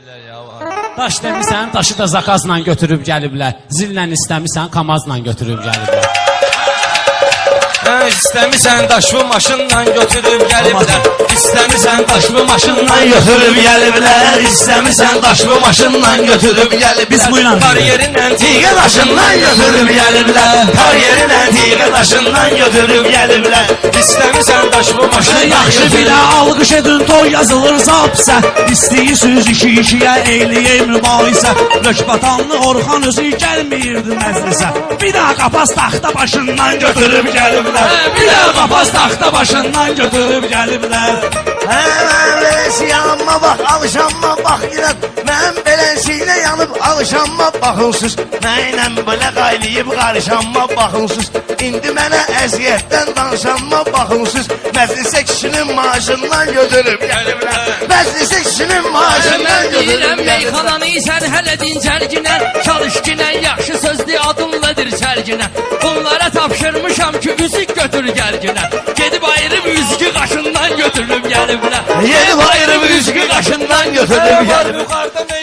bilər ya. Daş demirsən, daşı da zakazla götürüb gəliblər. Zillə istəmirsən, kamazla götürüb gəliblər. Hə, istəmirsən daşımı maşınla götürüb gəliblər. İstəmirsən daşımı maşınla götürüb gəliblər. İstəmirsən daşımı maşınla götürüb gəliblər. Biz bu ilə Kariyerin antiqə daşından götürüb gəliblər. Kariyerin antiqə daşından götürüb gəliblər. İstəmirsən daşımı maşınla Yaxşı bilə edin toy yazılırsa hapsə İstəyirsiniz iki ikiyə eyləyək mübahisə Lökbatanlı Orxan özü gəlməyirdi məclisə Bir daha qapas taxta başından götürüb gəliblər Bir daha qapas taxta başından götürüb gəliblər Hə, mən beləsiyama bax, alışanma bax yenə Mən yanıb alışanma baxınsız Mənlə belə qaynayıb qarışanma baxınsız İndi mənə əziyyətdən danışanma baxınsız Məclisə kişinin maaşından götürüb gəliblər Məclisə kişinin maaşından götürüb meyxananı sən hələ dincəlginə Çalışginə yaxşı sözdü adınladır sərginə Bunlara tapşırmışam ki üzük götür gəlginə Gedib ayırıb üzgü qaşından götürüb gəliblər Yedi bayırım üzgü qaşından götürüb gəliblər Yuxarıda